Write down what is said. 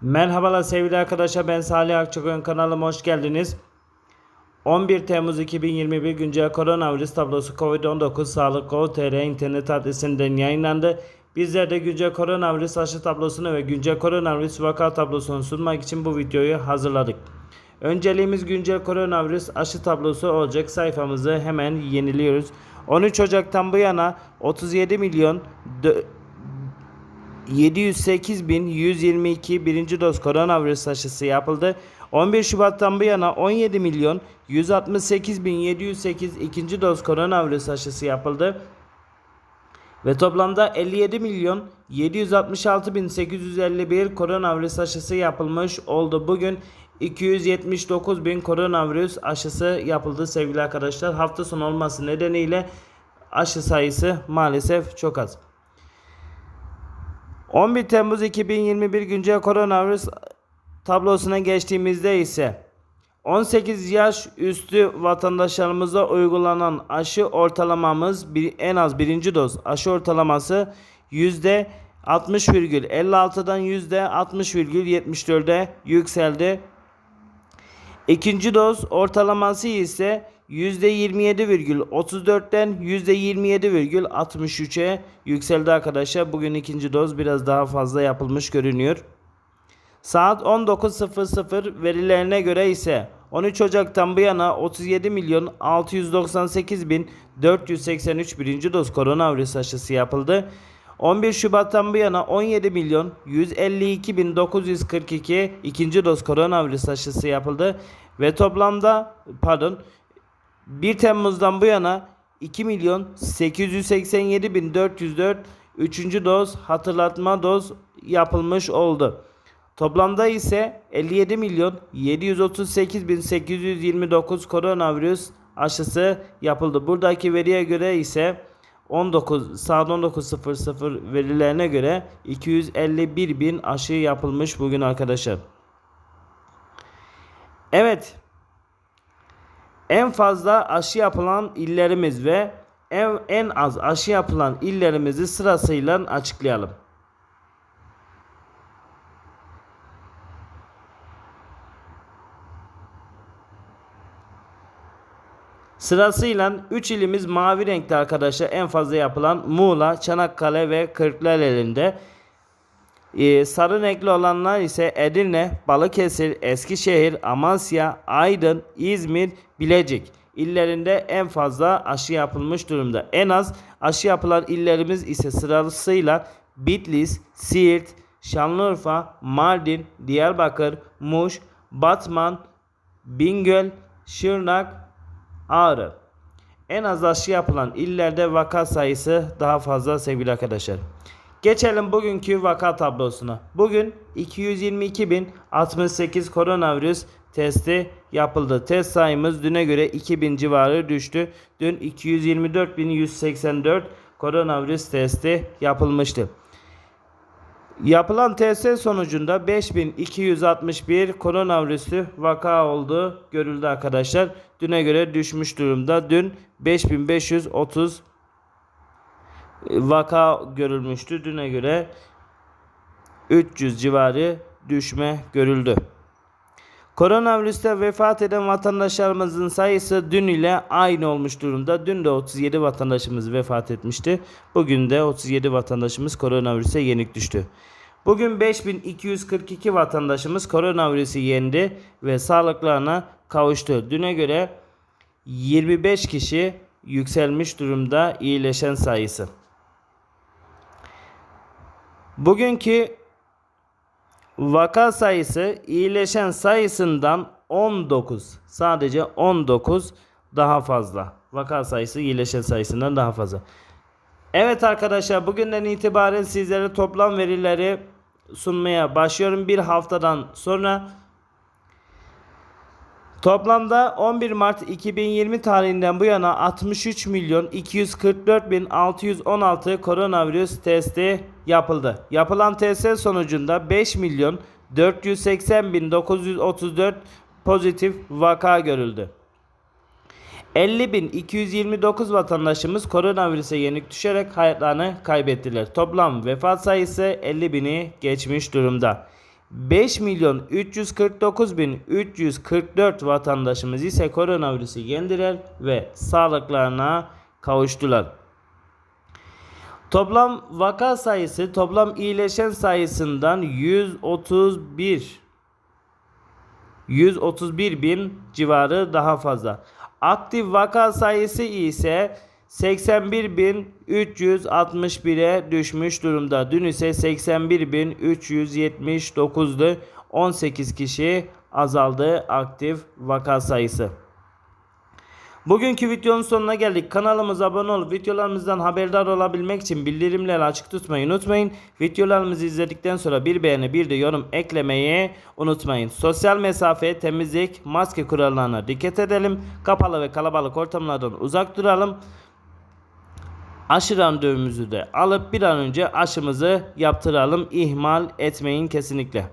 Merhabalar sevgili arkadaşlar ben Salih Akçakoyun kanalıma hoş geldiniz. 11 Temmuz 2021 güncel koronavirüs tablosu COVID-19 Sağlık.gov.tr internet adresinden yayınlandı. Bizler de güncel koronavirüs aşı tablosunu ve güncel koronavirüs vaka tablosunu sunmak için bu videoyu hazırladık. Önceliğimiz güncel koronavirüs aşı tablosu olacak sayfamızı hemen yeniliyoruz. 13 Ocak'tan bu yana 37 milyon 708.122 birinci doz koronavirüs aşısı yapıldı. 11 Şubat'tan bu yana 17 milyon 168.708 ikinci doz koronavirüs aşısı yapıldı. Ve toplamda 57 milyon 766.851 koronavirüs aşısı yapılmış oldu. Bugün 279 bin koronavirüs aşısı yapıldı sevgili arkadaşlar. Hafta sonu olması nedeniyle aşı sayısı maalesef çok az. 11 Temmuz 2021 güncel koronavirüs tablosuna geçtiğimizde ise 18 yaş üstü vatandaşlarımıza uygulanan aşı ortalamamız bir, en az birinci doz aşı ortalaması yüzde 60,56'dan yüzde 60,74'e yükseldi. İkinci doz ortalaması ise %27,34'ten %27,63'e yükseldi arkadaşlar. Bugün ikinci doz biraz daha fazla yapılmış görünüyor. Saat 19.00 verilerine göre ise 13 Ocak'tan bu yana 37 milyon 698 bin 483 birinci doz koronavirüs aşısı yapıldı. 11 Şubat'tan bu yana 17 milyon 152 bin 942 ikinci doz koronavirüs aşısı yapıldı. Ve toplamda pardon 1 Temmuz'dan bu yana 2 milyon 887 bin 404 üçüncü doz hatırlatma doz yapılmış oldu. Toplamda ise 57 milyon 738 bin 829 koronavirüs aşısı yapıldı. Buradaki veriye göre ise 19 saat 19.00 verilerine göre 251 bin aşı yapılmış bugün arkadaşlar. Evet. En fazla aşı yapılan illerimiz ve en, en az aşı yapılan illerimizi sırasıyla açıklayalım. Sırasıyla 3 ilimiz mavi renkte arkadaşlar en fazla yapılan Muğla, Çanakkale ve Kırklareli'nde. Ee, sarı renkli olanlar ise Edirne, Balıkesir, Eskişehir, Amasya, Aydın, İzmir, Bilecik illerinde en fazla aşı yapılmış durumda. En az aşı yapılan illerimiz ise sırasıyla Bitlis, Siirt, Şanlıurfa, Mardin, Diyarbakır, Muş, Batman, Bingöl, Şırnak, Ağrı. En az aşı yapılan illerde vaka sayısı daha fazla sevgili arkadaşlar. Geçelim bugünkü vaka tablosuna. Bugün 222.068 koronavirüs testi yapıldı. Test sayımız düne göre 2000 civarı düştü. Dün 224.184 koronavirüs testi yapılmıştı. Yapılan test sonucunda 5261 koronavirüslü vaka olduğu görüldü arkadaşlar. Düne göre düşmüş durumda. Dün 5530 vaka görülmüştü. Düne göre 300 civarı düşme görüldü. Koronavirüste vefat eden vatandaşlarımızın sayısı dün ile aynı olmuş durumda. Dün de 37 vatandaşımız vefat etmişti. Bugün de 37 vatandaşımız koronavirüse yenik düştü. Bugün 5242 vatandaşımız koronavirüsü yendi ve sağlıklarına kavuştu. Düne göre 25 kişi yükselmiş durumda iyileşen sayısı. Bugünkü vaka sayısı iyileşen sayısından 19. Sadece 19 daha fazla. Vaka sayısı iyileşen sayısından daha fazla. Evet arkadaşlar bugünden itibaren sizlere toplam verileri sunmaya başlıyorum. Bir haftadan sonra Toplamda 11 Mart 2020 tarihinden bu yana 63 milyon 244 bin 616 koronavirüs testi yapıldı. Yapılan test sonucunda 5 milyon 480 bin 934 pozitif vaka görüldü. 50.229 vatandaşımız koronavirüse yenik düşerek hayatlarını kaybettiler. Toplam vefat sayısı 50.000'i geçmiş durumda. 5 milyon 349 bin 344 vatandaşımız ise koronavirüsü yendiler ve sağlıklarına kavuştular. Toplam vaka sayısı toplam iyileşen sayısından 131 131 bin civarı daha fazla. Aktif vaka sayısı ise 81.361'e düşmüş durumda. Dün ise 81.379'du. 18 kişi azaldı aktif vaka sayısı. Bugünkü videonun sonuna geldik. Kanalımıza abone olup videolarımızdan haberdar olabilmek için bildirimleri açık tutmayı unutmayın. Videolarımızı izledikten sonra bir beğeni bir de yorum eklemeyi unutmayın. Sosyal mesafe, temizlik, maske kurallarına dikkat edelim. Kapalı ve kalabalık ortamlardan uzak duralım. Aşı randevumuzu da alıp bir an önce aşımızı yaptıralım. İhmal etmeyin kesinlikle.